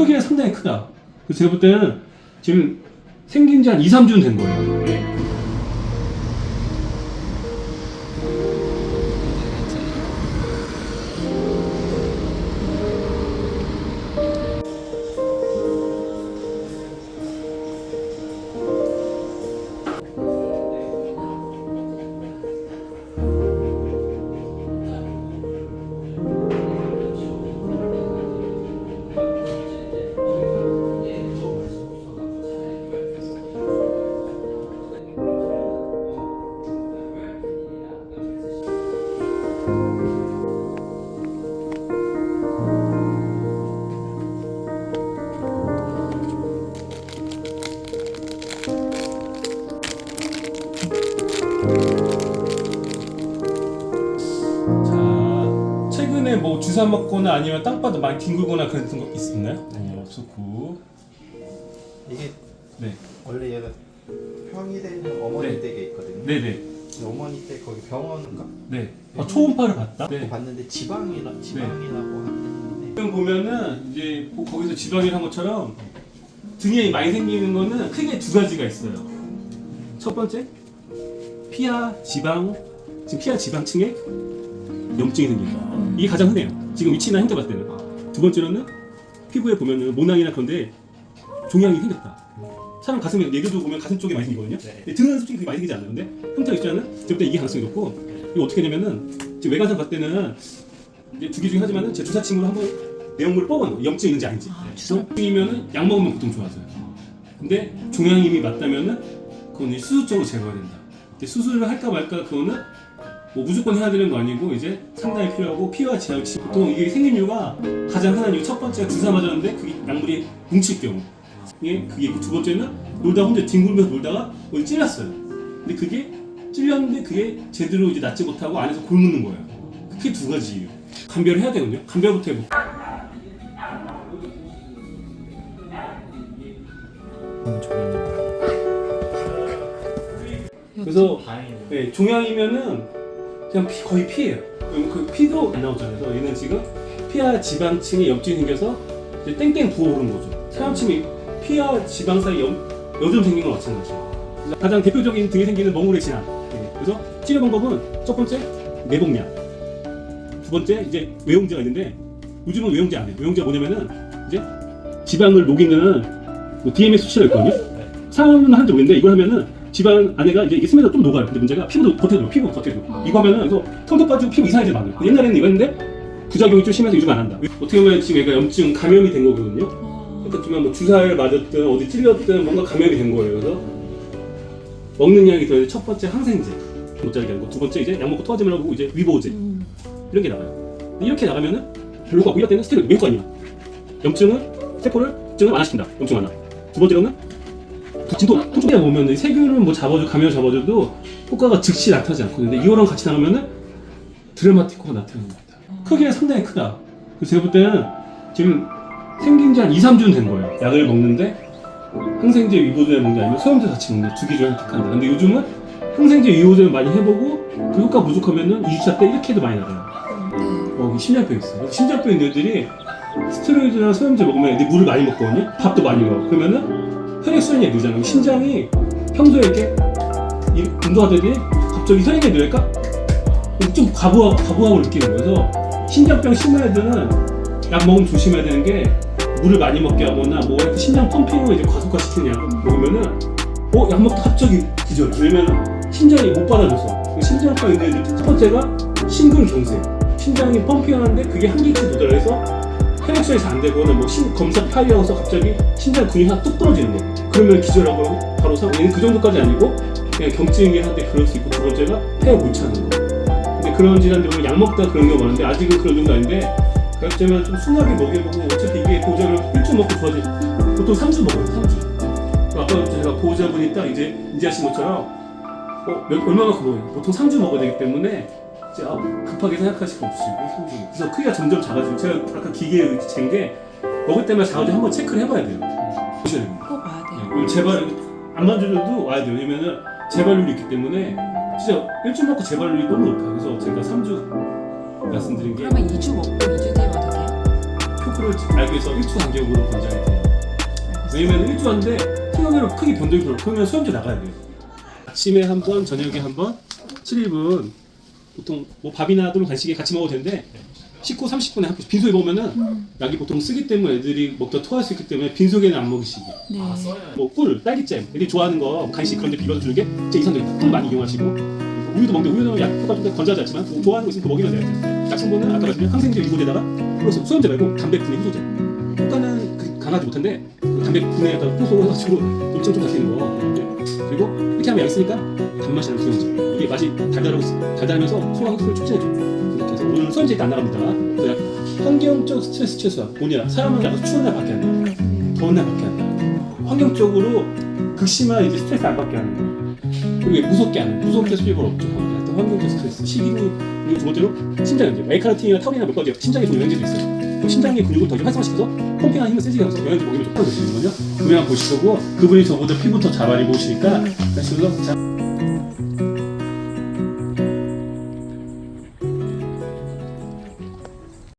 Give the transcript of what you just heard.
크기가 상당히 크다. 제가 볼 때는 지금 생긴 지 한 2, 3주는 된 거예요. 뭐 주사 맞거나 아니면 땅바닥 많이 뒹굴거나 그랬던 거 있었나요? 아니요, 없었고. 이게 네. 원래 얘가 평이 되는 어머니 네. 댁에 있거든요. 네네. 근데 어머니 댁 거기 병원인가? 네. 아, 초음파를 봤다? 네. 봤는데 지방이라 지방이라고 하는데 지금 보면은 이제 거- 거기서 지방이라 한 것처럼 등에 많이 생기는 거는 크게 두 가지가 있어요. 첫 번째, 피하 지방, 지금 피하 지방층에 염증이 생긴다. 이게 가장 흔해요. 지금 위치나 형태 봤을 때는. 두 번째로는 피부에 보면은 모낭이나 그런데 종양이 생겼다. 사람 가슴에 얘들도 보면 가슴 쪽에 많이 생기거든요. 근데 등은 솔직히 그렇게 많이 생기지 않아요. 근데 형태가 있지 않은 지금부터 이게 가능성이 높고 이거 어떻게 되냐면은 지금 외관상 봤을 때는 이제 두개 중에 하지만은 제 주사 친구로 한번 내용물을 뽑아요. 염증 있는지 아닌지. 염증이면은 약 먹으면 보통 좋아져요. 근데 종양이 맞다면은 그건 수술적으로 제거해야 된다. 근데 수술을 할까 말까 그거는 뭐 무조건 해야 되는 거 아니고 이제 상당히 필요하고 피와 지압이 보통 이게 생긴 이유가 가장 흔한 이유 첫 번째가 주사 맞았는데 그게 약물이 뭉칠 경우 이게 그게 있고 두 번째는 놀다 혼자 뒹굴면서 놀다가 어디 찔렸어요. 근데 그게 찔렸는데 그게 제대로 이제 낫지 못하고 안에서 골무는 거예요. 그게 두 가지 이유. 감별을 해야 되거든요. 감별부터 해볼게요. 그래서 네, 종양이면은 그냥 피, 거의 피예요. 그럼 그 피도 안 나오잖아요. 그래서 얘는 지금 피하 지방층에 염증이 생겨서 이제 땡땡 부어오른 거죠. 사람침이 피하 지방 사이 염, 여드름 생긴 건 마찬가지죠. 그래서 가장 대표적인 등에 생기는 멍울의 질환. 예, 그래서 치료 방법은 첫 번째 내복약, 두 번째 이제 외용제가 있는데 요즘은 외용제 안 해요. 외용제가 뭐냐면은 이제 지방을 녹이는 뭐 DMS 수치가 있거든요. 사람은 하는지 모르겠는데 이걸 하면은 지방 안에가 이제 이게 스면서 좀 녹아요. 근데 문제가 피부도 버텨줘, 피부 버텨줘. 이거 하면은 이거 털도 빠지고 피부 이상해져 많아요. 근데 옛날에는 이거 했는데 부작용이 좀 심해서 요즘 안 한다. 어떻게 보면 지금 얘가 염증 감염이 된 거거든요. 그러니까 정말 뭐 주사를 맞았든 어디 찔렸든 뭔가 감염이 된 거예요. 그래서 먹는 약이 더첫 번째 항생제 못 자게 하는 거, 두 번째 이제 약 먹고 토하지 말라고 이제 위보제 이런 게 나가요. 근데 이렇게 나가면은 별로가 이럴 때는 스테로이드 메이커 아니야. 염증은 세포를 염증을 완화시킨다. 염증 완화. 두 번째로는 진도 통증에 보면 세균을 뭐 잡아줘 감염 잡아줘도 효과가 즉시 나타나지 않거든요. 근데 이거랑 같이 나가면은 드라마티코가 나타나는 겁니다. 크기가 상당히 크다. 그래서 제가 볼 때는 지금 생긴 지 한 2, 3주는 된 거예요. 약을 먹는데 항생제 위보제를 먹는 게 아니면 소염제 같이 먹는 두개 중에 택한다. 근데 요즘은 항생제 위보제를 많이 해보고 그 효과 부족하면은 2주차 때 이렇게도 많이 나가요. 어, 심장병 있어. 그래서 심장병 있는 애들이 스테로이드나 소염제 먹으면 애들이 물을 많이 먹거든요. 밥도 많이 먹어. 그러면은 혈액순환이 늦잖아요. 심장이 평소에 이렇게 이- 운동하더니 갑자기 혈액이 늘까? 좀 가부하, 가부하고 느끼는 거예요. 그래서 심장병 심한 애들은 약 먹으면 조심해야 되는 게 물을 많이 먹게 하거나 뭐 심장 펌핑을 이제 과속화 시키는 약 먹으면은 어? 약 먹다 갑자기 기절해. 왜냐면 심장이 못 받아줘서. 그 심장병 있는 애들 첫 번째가 심근경색. 심장이 펌핑하는데 그게 한계치 도달해서 혈액순환이 잘 안 되거나 뭐 심, 검사 파이하고서 갑자기 심장 근육이 하나 뚝 떨어지는 거. 그러면 기절하고 바로 사고. 얘는 그 정도까지 아니고 그냥 경증이 한데 그럴 수 있고 두 번째가 폐에 물 차는 거. 근데 그런 질환들 보면 약 먹다 그런 경우 많은데 아직은 그런 정도 아닌데 그렇지만 좀 순하게 먹여보고 어차피 이게 보호자를 1주 먹고 좋아지 보통 3주 먹어요 3주 아까 제가 보호자분이 딱 이제 인지하신 것처럼 어, 몇, 얼마만큼 먹어요 보통 3주 먹어야 되기 때문에 이제 아, 급하게 생각하실 거 없으시고 3주 그래서 크기가 점점 작아지고 제가 아까 기계에 잰게 먹을 때마다 작아지고 한번 체크를 해봐야 돼요 보셔야 됩니다 꼭 와야 네, 돼요. 그럼 제발 안 만져줘도 와야 돼요. 왜냐면은 재발률이 있기 때문에 진짜 일주일 먹고 재발률이 너무 높아요. 그래서 제가 3주 말씀드린 게 그러면 2주 먹고 2주 뒤에 와도 돼요? 표구를 알기 위해서 1주 간격으로 권장이 돼요. 왜냐면 1주 하는데 생각외로 크게 변동이 들어. 그러면 수험제 나가야 돼요. 아침에 한 번, 저녁에 한 번, 7일분 보통 뭐 밥이나 또는 간식에 같이 먹어도 되는데 식후 30분에 한 번. 빈속에 먹으면은 약이 보통 쓰기 때문에 애들이 먹다 토할 수 있기 때문에 빈속에는 안 먹이시고 네. 뭐 꿀, 딸기잼 애들이 좋아하는 거 간식 그런 데 비벼서 주는 게 진짜 이상적이다. 꿀 많이 이용하시고 그리고 우유도 먹는데 우유는 약효가 좀 건조하지 않지만 뭐 좋아하는 거 있으면 그거 먹이면 돼요. 약성분은 아까 말씀드린 항생제 유분에다가 플러스 수염제 말고 담배분해 효소제. 효과는 그 강하지 못한데 그 담배 분해에다가 효소 해가지고 엄청 좀 바뀌는 거. 네. 그리고 이렇게 하면 약 있으니까 단맛이 나는 수염제. 이게 맛이 달달하고 달달하면서 소화 흡수를 촉진해줘. 이렇게 해서 오늘 수염제 일단 안 나갑니다. 그냥 환경적 스트레스 최소화. 뭐냐 사람은 약간 추운 날 밖에 안 나요. 더운 날 밖에 안 나요. 환경적으로 극심한 이제 스트레스 안 받게 하는 거예요. 그리고 무섭게 하는 무섭게 수입을 없죠. 환경적 스트레스, 식이류 그리고 두 번째로 심장 연제, 메이카르틴이나 타우린이나 몇 가지 심장에 좋은 영양제도 있어요. 그 심장의 근육을 더 활성화시켜서 펌핑하는 힘을 세지게 하면서 영양제 먹이면 좋다고 되시는 거죠. 그냥 보시고 그분이 저보다 피부 더잘 많이 보시니까 그래서 자,